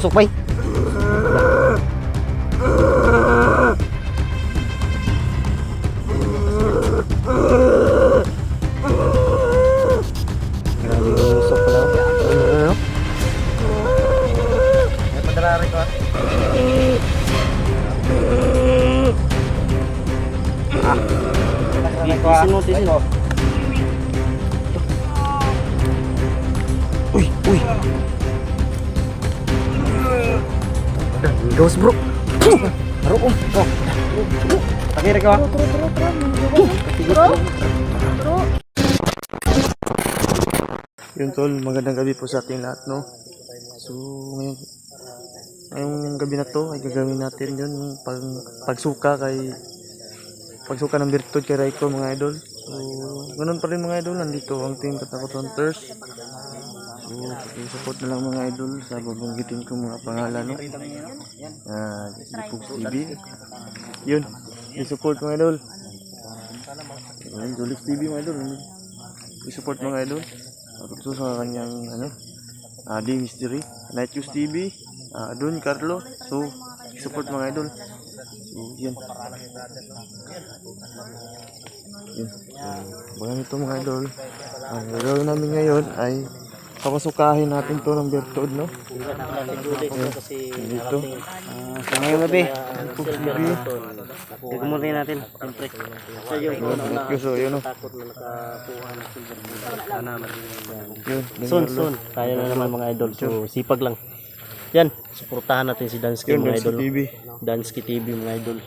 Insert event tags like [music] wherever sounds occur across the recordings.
Rin ko ah. Tisin mo, tisin. Uy, uy. Dos bro. Bro, um. Oh. Takiri ka. Yun tol, magandang gabi po sa ating lahat, no? So, ngayon, ngayong gabi na to, ay gagawin natin yun, yung pag, pagsuka kay, pagsuka ng virtud kay Raiko, mga idol. So, ganun pa rin mga idol, nandito ang team Katakot Hunters. Support na lang mga idol sa babanggitin ko mga pangalan, no? Ah, Ipog TV. Yun, i-support mga idol. Ayun, Julix TV mga idol. I-support mga idol. Ito sa kanyang ano, ah, D Mystery, Night News TV, ah, Don Carlo. So, support mga idol. So, yan. Yan. So, bagang ito mga idol. Ang gagawin namin ngayon ay papasukahin natin to ng Bertod, no? Dito. Sa ngayong gabi. TV. Gagumutin natin. Siyempre. Sa yung Thank you, so, yun, no? takot na nakakuha ng silver bullet. Sana maging Yun. Soon, soon. Kaya na naman mga idol. So, sipag lang. Yan. Suportahan natin si Dansky Yun, mga idol. TV. Dansky TV mga idol.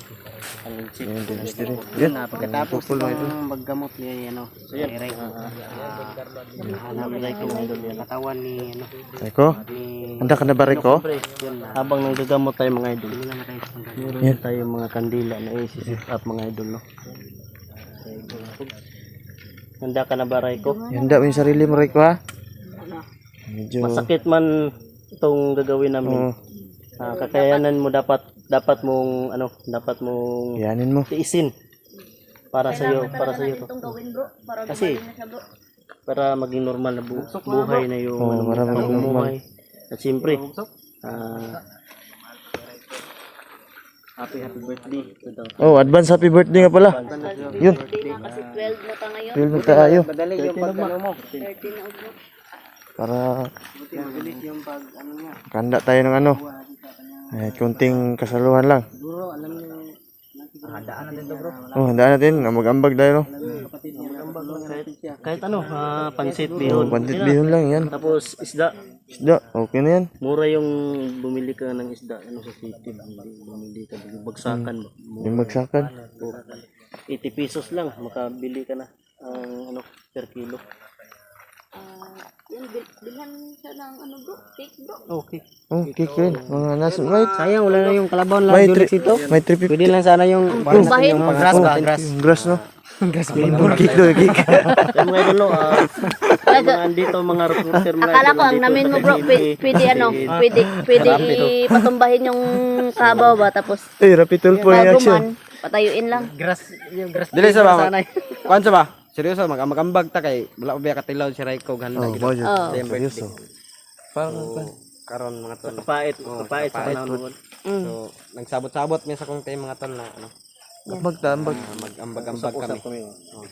Ang chip. Yan, D Mystery. Yan. Pagkatapos mga idol. ng maggamot ni ano, so yan. Hanapin tayo kung idol yan. Katawan ni ano, ni handa ka na ba? Yun, habang nanggagamot tayo mga idol. Meron tayo mga kandila na isisit up mga idol no. Handa ka na ba Raiko? Handa mo yung sarili mo, Raiko, ha? Medyo... Masakit man itong gagawin namin. Oo. Ah, kakayanan mo dapat dapat mong ano, dapat mong Yanin mo. tiisin para sa iyo, para sa iyo. Itong gawin bro, para Kasi gumaling na siya bro. para maging normal na bu- buhay na yung Oo, ano, para maging pamumuhay. At siyempre, ah happy happy birthday to the Oh, advance happy birthday nga pala. Yun. Hindi na kasi 12 na ta ngayon. 12 na tayo. Madali yung pag ano mo. 13 na ugmo. Para yung ano kanda tayo ng ano. Eh, kunting kasaluhan lang. Siguro alam niyo Handaan natin to bro. Oh, handaan natin. nga Mag-ambag tayo, no? Kahit, kahit ano, ah, pansit bihon. Bandit bihon lang yan. Tapos isda. Isda, okay na yan. Mura yung bumili ka ng isda ano sa city. Bumili ka ng bagsakan mo. Yung bagsakan. 80 pesos lang makabili ka na ang ano per kilo. Ah, yun, bil bilhan siya ng ano bro, cake bro. Okay. Oh, cake rin. Mga nasa, may, Sayang wala na yung kalabaw lang may, yung tri, dito. may 350. Pwede lang sana yung Bahin. yung grass ba? Grass. Yung grass, no? [laughs] grass flavor cake do, [laughs] cake. Yung mga idol, no, ah, mga andito mga recruiter mga Akala ko ang namin mo bro, pwede, ano, pwede, pwede ipatumbahin yung kabaw ba, tapos Eh, rapid po yung action. patayuin lang. Grass, yung grass. Dili sa ba? Sana- Kuan sa ba? Seryoso mag magambag ta kay wala pa biya katilaw si Raiko ganda Oh, gid. budget. Oh. Seryoso. Parang, Karon mga tol. Kapait, kapait sa panahon. nun. So nagsabot-sabot mi sa kong tayo mga tol na ano ambag ta, ambag. ah, mag-ambag-ambag kami. Oh,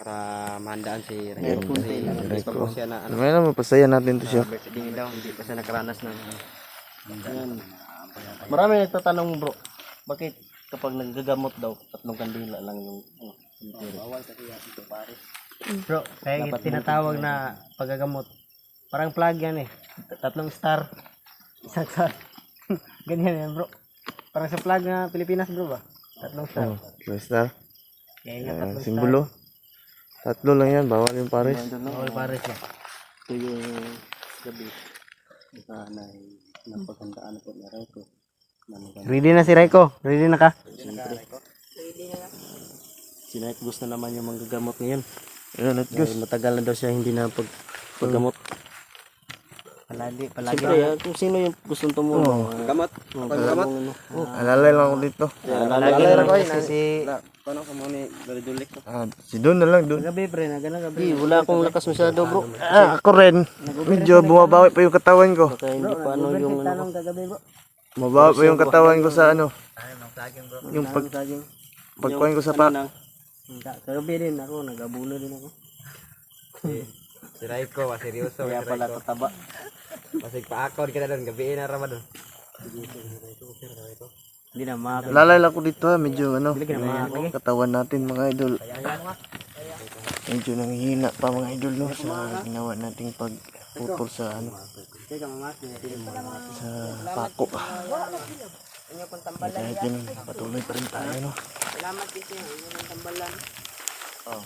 para mahandaan si Raiko. Kasi gusto ko siya na ano Ano na, mapasaya natin to siya. birthday daw hindi pa siya nakaranas ng Yan. Marami nagtatanong bro, bakit kapag naggagamot daw, tatlong kandila lang yung ano, bawal kasi ito pare. Bro, kaya Dapat tinatawag na paggagamot. Parang plug yan eh. Tatlong star. Isang star. [laughs] Ganyan yan bro. Parang sa plug na Pilipinas bro ba? Tatlong star. Oh, star. Kaya nga tatlong simbolo. Tatlo lang yan, bawal yung pares. star. Bawal pares yan. Ito yung gabi. Ito na napaghandaan po ni Raiko. Ready na si Raiko? Ready na ka? Siyempre. Si Raiko gusto naman yung manggagamot ngayon. Ayan. Dahil matagal na daw siya hindi na pag paggamot. Palagi, palagi. Siyempre, ah, kung sino yung gustong tumulong. ah, Gamot. oh, gamot. ano. Alalay lang ako dito. Palagi lang kasi si... Paano ka mo ni Dolidulik? Ah, si Don na lang, Don. Gabi, pre, nagana gabi. Wala akong lakas masyado, bro. Ah, ako rin. Medyo bumabawi pa yung katawan ko. Kaya hindi pa ano yung ano. Bumabawi pa yung katawan ko sa ano. Yung pag pagkuhan ko sa pa. Kagabi din ako, nagabulo din ako. Si Raiko, seryoso. Kaya pala tataba. Masig pa-akon ka na doon, gabi na raman doon. Hindi na mga Lalay lang ako dito ha, medyo ano. Katawan natin mga idol. Medyo nanghihina pa mga idol no sa ginawa nating pagputol sa ano. Sa pako. Kahit yun, patuloy pa rin tayo no. Salamat kasi yung yung tambalan. Oh.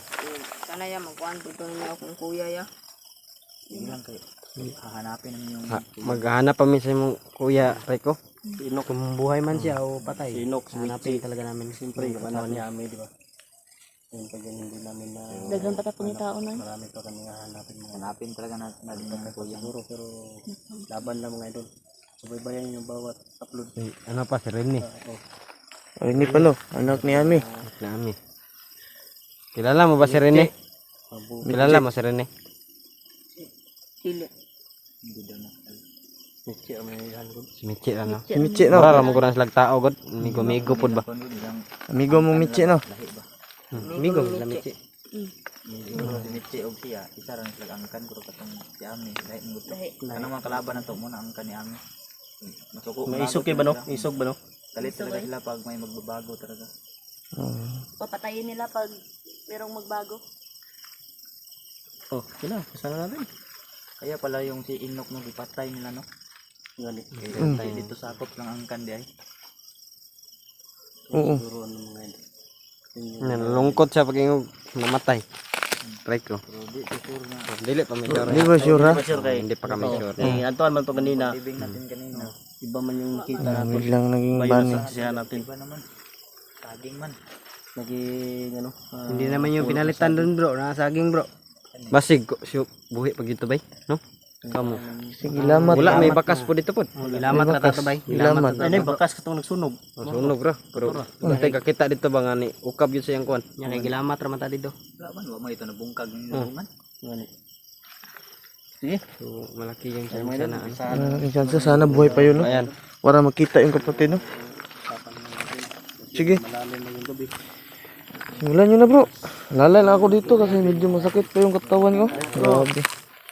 Sana ya magkuhan dito niya akong kuya ya. Ha, maghahanap kami sa imong kuya Raiko. Sinok. Kung buhay man siya o patay. Sinok. Hanapin talaga namin. Siyempre, yung panahon niya amin, di ba? Yung pag yan, hindi namin na... Daghan pa ta po ni tao na. Marami pa kami hanapin mga hanapin talaga natin natin ng kuya. Siguro, pero laban lang mga idol. Subaybayan yung bawat upload. Eh, ano pa, si Rene. Oh, ini pa no, anak ni Ami. Nami. Kilala mo ba si Rene? Kilala mo si Rene? Dili. Mitsi ang mga yan. Si Michi lang no. Si Michi no. Para mo kurang slag tao god. Migo-migo pod ba? Amigo mo Michi no. Hmm, Migo la Michi. Mitsi og siya, isa ra sila angkan ko katong si Ami, lahi mo. Ano man kalaban nato muna ang ni Ami. Masuko. May isog kayo ba no? Isog ba no? Kalit talaga sila pag may magbabago talaga. Ah, Papatayin nila pag merong magbago. Oh, sila. Kasama natin. Kaya pala yung si Inok no gipatay nila no. Gali. Kaya dito sakop lang angkan di ay. Oo. Siguro ano mga idol. Nalungkot siya pag ingog namatay. Raiko. Pero di sure na. Dili pa may sure. Di ba sure ha? Sure kayo. Hindi pa kami sure. Eh, Antoine man to kanina. Ibig natin kanina. Iba man yung kita natin. Lamig lang naging Iba yung saksihan natin. Iba naman. Saging man. Naging ano. ah, Hindi naman yung pinalitan doon bro, nakasaging bro. Basig ko, siyo, buhi pag ito bay, no? Kamu. Sige, lamat. Wala, may bakas po dito po. Ilamat na tato bay. Ilamat. Ano yung bakas katong nagsunog. Masunog bro. Pero, batay kakita dito ba nga ni, ukab yun sa iyang kuwan. Yan kay gilamat ra man ta dito. Wala man wa mo ito nabungkag ng nabungan. Ngani. Sige. So, malaki yung chance na. ano. Ah, ang chance sana buhay pa yun no. Ayan. Para makita yung kapatid no. Sige. Malalim na yung gabi. Simulan nyo na bro. Lalay lang ako dito kasi medyo masakit pa yung katawan ko. Grabe.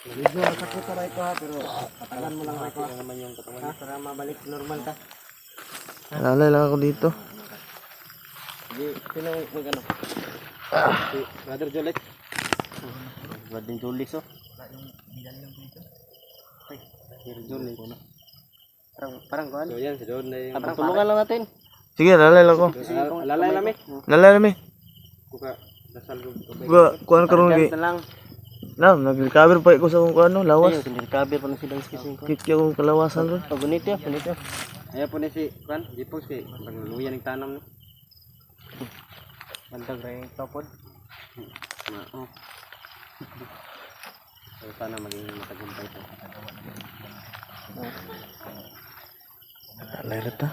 Medyo sakit sa right ko ha pero patalan mo lang ko ha. naman yung katawan. Ha? Para mabalik normal ka. Lalay lang ako dito. Sige, sino mag ano? Si Brother Jolet. Brad din Julis oh. Sir Jolet. Parang parang kuan. So yan, si Don na yung... Parang tulungan lang natin. Sige, lalay lang ako. Lalay lami. Lalay lang eh. Kuka, dasal ko. Kuha, kuha ka rin. Na lang. Na, nag-recover pa ako sa kung ano, lawas. Ayun, recover pa na si Dance kasi ko. Kikya akong kalawasan ron. Oh, bonito, bonito. Ayan po ni si, kan, Jipos kay, pagluya ng tanam no. Bandag ra yung topod. Ma, oh. [laughs] So, sana maging matagumpay to. Lalay rata.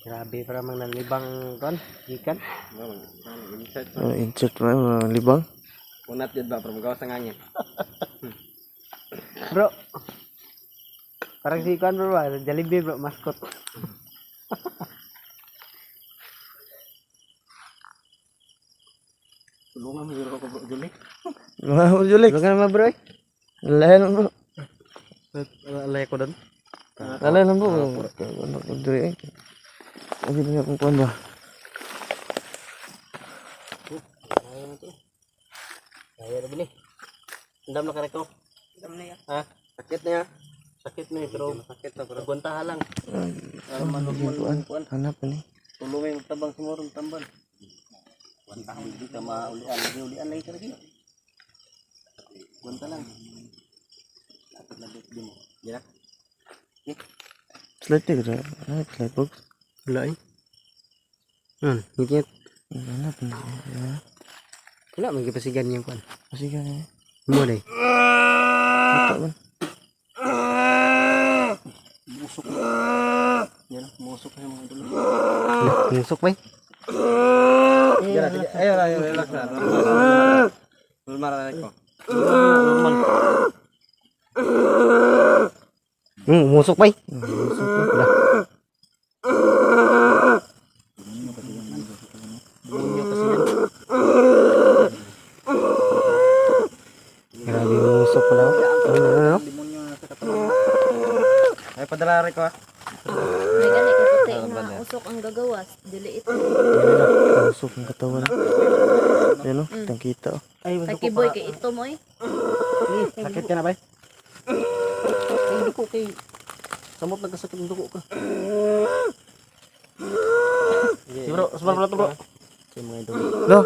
Grabe para mang nalibang kan, ikan. Insert. Uh, insert mo uh, libang. Unat yun ba, pero magawa sa ngangin. Bro. Parang si Kwan bro, ah, Jollibee bro, mascot. Tulungan mo bro ko bro, Juli. Wow, Julik. Tulungan naman bro eh. Lalay lang bro. Alay ko doon. Lalay lang bro. Ano ko diri eh. Sabi niya kung kuan ba. Kaya na bini. Andam na kareko. Alam na yan. Ha? Sakit na ya. Sakit na eh, pero sakit na pero gunta lang. Para manog Kuan, hanap ni. Tulungan yung tabang si Morong tambal. Gunta hindi ka maulian. Lagi ulian lagi ka lagi. Gunta lang. Dapat na dito din mo. Yan. Slide ka ra. Ah, slide box. Wala eh. Hmm, higit. Ano na, ano? Wala, magkipasigan yung kwan. Kasi ka eh. Mo day. Bata man. Yan, musok na yung mga idol. Musok ba? Ayun, ayun, relax na. Normal na ko. Normal. Hmm, musok ba? Wala. Bunyo kasi yan. Grabe yung musok pala. Ano, ano, ano? Ay, padala rin ko ah. May gani kay puti na usok ang gagawas. Dili ito. Usok ang katawan. Yan o, kitang kita oh. Ay, Kay kiboy kay ito mo eh. Sakit ka na ba? Ay, duko kay... Samot nagkasakit ng duko ka. Sige bro, sumar pala to bro. Sa mga idol. Lo,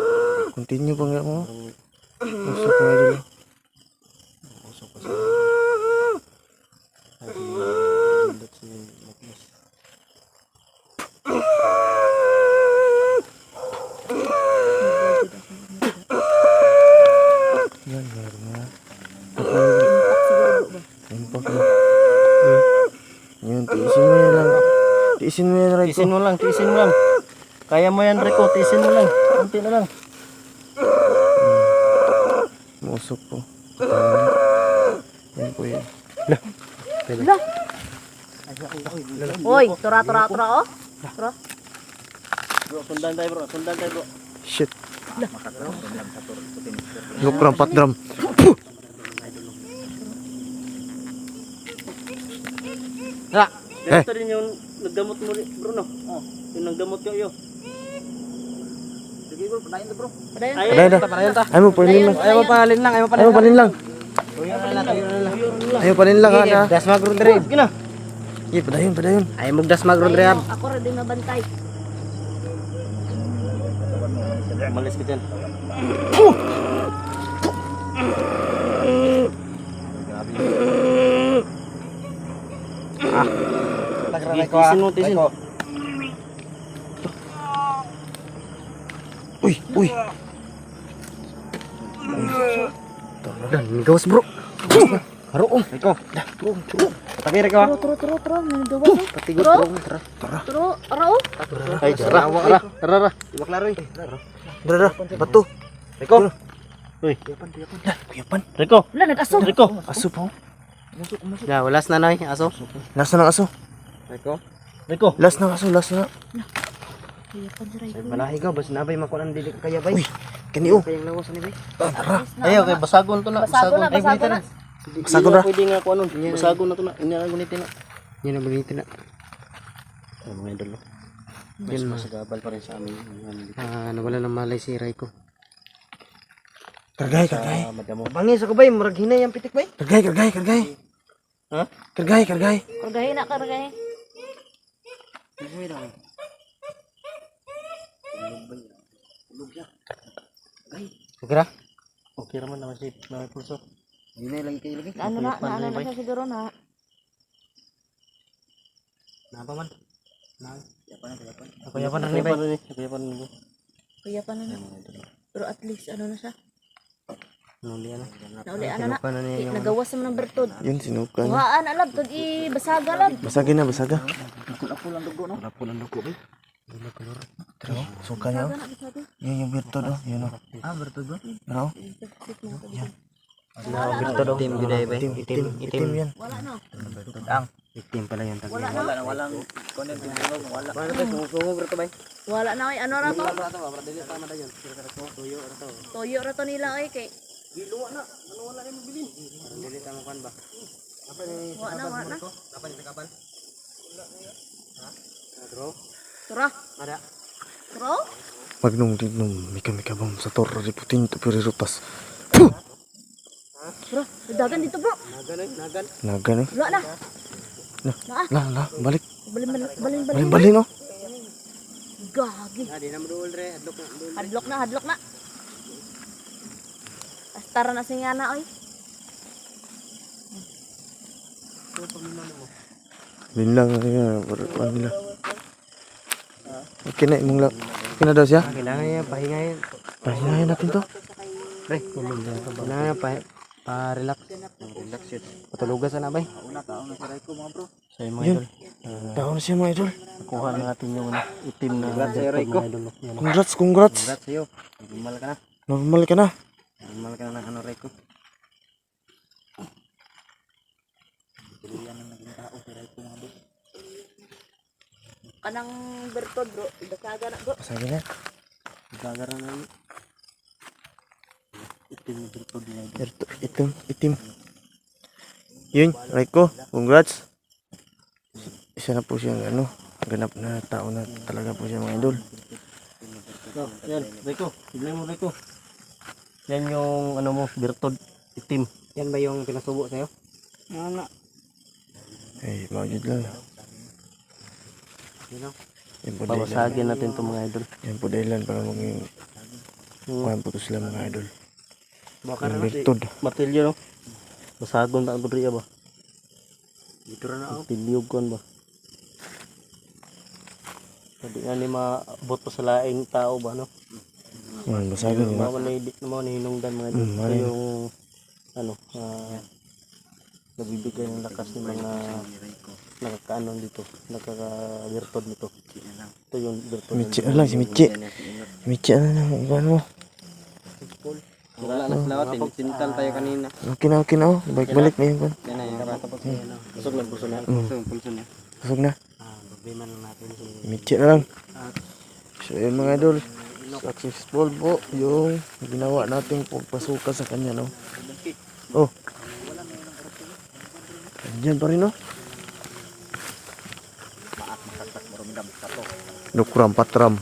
continue pa nga mo. Usok mga idol. Usok kasi. Ay, hindi si Magnus. Yan, meron nga. Siguro ba? Impact na. Yun, tiisin mo yan lang. Tiisin mo lang, tiisin mo lang. Kaya mo yan, Rico. Tiisin mo lang. Kunti na lang. Musok po. Katawan. Yan po yan. Hoy, tura tura tura oh. Tura. Bro, sundan tayo bro. Sundan tayo bro. Shit. Look ram, pat drum. Ha! Eh. Yung naggamot mo rin, bro, no? Oh, yung naggamot yung iyo. Sige bro, panayin to bro. Padayon. Ay, Padayon ta. panayin ta. Ayaw mo, panin lang. Ayaw mo palin lang, ayaw mo Ayaw mo, panin lang. Lang, tuyo na lang. Ayaw, panin lang ha. Das magron dre. Sige na. Sige, padayon, padayon. Ayaw mo das magron dre. Ayaw, Ako rin din mabantay. Malis ka dyan. Tagra ko. Tiisin mo, tiisin. Uy, uy. Dan, gawas bro. Haro oh. Iko. Tapi rek turo turo turo. May gawas oh. Patigot Bro? bro. Tara. Turo. Ara oh. Ay, tara, tara, tara, tara. Ibak laro eh. Dara, bato. Rico. Uy, Kuyapan. Rico. Wala nag-aso. Rico. Aso po. Ya, walas na nay aso. Last na ng aso. Iko. Rico. Last na ng aso, last na. Kuyapan si Ray. Say balahi ka bas nabay makuan dili ka kaya bay. Uy, kani oh. Kayang lawas ni bay. Ayaw, kay basagon to na. Basago na, Ay, basago bunita na. Basagon na. Pwede nga ako ano. Basagon na to na. Ini ang gunitin na. Yan ang bonito na. Oh, mga idol. Mas masagabal pa rin sa amin. Ah, nawala ng malay si Raiko. Kargay, kargay. Ah. Bangis ako bay, murag hinay ang pitik bay. Kargay, kargay, kargay. Ha? Kargay, kargay. Kargahin na kargahin. Kira? Okay naman naman si Mami Pulso. Hinay lagi kay lagi. Ano na, na ano na siya siguro na. Napa man? Ako yapan na ni Bay. Ako yapan na ni Kuyapan na na. Pero at least ano na siya. Nuli ano? Nauli ano na. Pa na niya yung Nagawas naman ng bertod. Yun, sinukan. Kuhaan alab kag i basaga lab. Basagin na, basaga. Wala po lang dugo bay. Tara, oh. Suka niya oh. Yan yung birtod oh. Yan oh. Ah, bertod ba? Yan oh. Itim biday bay. Itim, itim, itim yan. Wala no. Itim pala yung tagi. Wala no. Wala na walang content yung tunog, wala. Ano ba sungo bro to bay? Wala na oy ano ra to? Wala to, wala dili tama dayon. Tuyo ra to. Toyo ra to nila oy kay. Dili tama kan ba? Wala na wala na. Apa ni kapal? Tura. Ada. Turo. Magnum dignum, mika mika bam sa torre di putin to pirirutas. Bro, dagan dito bro. Nagan eh, nagan. Nagan eh. Wala na. Lah, lah, balik. Balin balin balin Balin, balin. balin oh. Gagi. Adi na mudul re, adlok na mudul. Hadlok na, hadlok na. Astara na singana oy. Bin lang ano yan, para ano nila. Okay na imong lang. Okay na daw siya? Kailangan niya pahingayin. Pahingahin natin to. Pre, kailangan niya pa, pa-relax. Relax yun. Patulugan sana bay. Una taon na si Raiko mga bro. Sa mga idol. Down siya mga idol. Nakuha na natin yung ano, itim na Congrats sa'yo Raiko. Congrats, congrats. Congrats sa'yo. Normal ka na. Normal ka na. Normal ka na ng ano Raiko. Kanang bertod bro, dasaga na bro. Sige na. Gagara na yun. Itim na birtod na. Ito, itim, itim. Yun, Raiko, congrats. Isa na po siyang ano, ganap na tao na talaga po siya mga idol. So, yan, Rico. Tignan mo, Rico. Yan yung, ano mo, birtod, itim. Yan ba yung pinasubo sa'yo? Ano? Ay, mga idol lang. Yun o. Yan po. Babasagin natin itong mga idol. Yan po dahilan para maging Hmm. kuhan po to sila mga idol. Baka na bertod. Martilyo, no? Basagon ta ang tudriya ba? Dito na ako. Tilyog kon ba? Pwede nga ni maabot pa sa laing tao ba, no? Yan, basagan yun. Mga na mga hinungdan mga idol. Mm, Ito mali. yung, ano, ah, nagbibigay ng lakas ng mga nakakaanon dito, nakaka-virtud nito. Ito yung virtud. Michi na lang, si Michi. Michi na lang, iban mo. Wala na sila. Tinitintal tayo kanina. Okay na, okay na oh. Balik-balik na yun. Kwan. Yan na yung Tapos yan, ano, busog na busog na. Mm, Pulso, pulso niya. busog na. Ah, problema lang natin si Michi na lang. So yun mga idol. Successful po yung ginawa nating pagpasuka sa kanya no. Oh. Andiyan pa rin no. Lukram patram.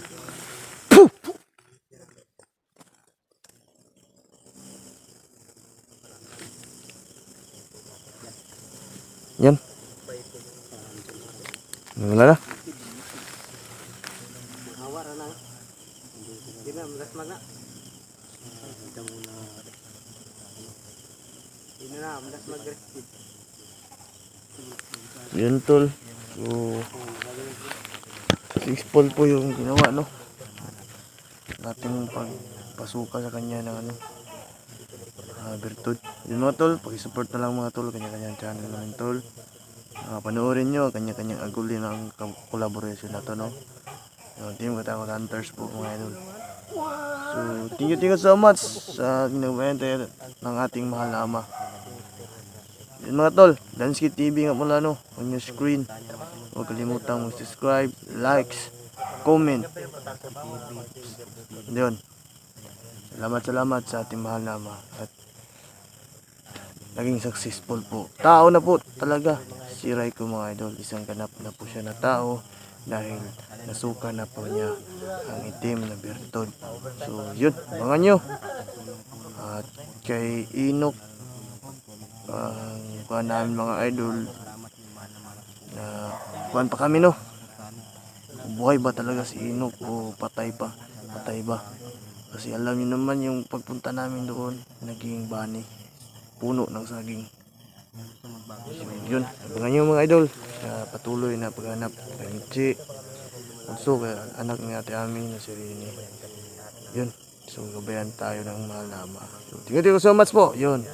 Puh! Yan. Wala na. Hawara na. Hindi na, malas mga. Hindi mo na. Hindi na, malas mag Yun tol. So, successful po yung ginawa no. Nating pagpasuka sa kanya ng ano. Uh, virtud. Yun mga tol, pag-support na lang mga tol, kanya-kanyang channel namin tol. Uh, panoorin nyo, kanya-kanyang aguli ng ka- collaboration na to no. Yung team Katakot Hunters po mga idol. So, thank you, thank you so much sa ginagawa ng ating mahal na ama. Yun mga tol, Dansky TV nga mula no, on your screen. Huwag kalimutang mag-subscribe, likes, comment. Yun. Salamat salamat sa ating mahal na ama at naging successful po. Tao na po talaga si Raiko mga idol. Isang ganap na po siya na tao dahil nasuka na po niya ang itim na birtod. So yun, abangan nyo. At kay Inok ang kuha namin mga idol. Na kuhan pa kami no? Buhay ba talaga si Inok o patay pa? Patay ba? Kasi alam niyo naman yung pagpunta namin doon naging bani. Puno ng saging. Yun. Abangan nyo mga idol. Sa patuloy na paghanap. Kay Michi also kay anak ni ate Ami na si Rini. Yun. So gabayan tayo ng mahal na ama so thank you so much po. Yun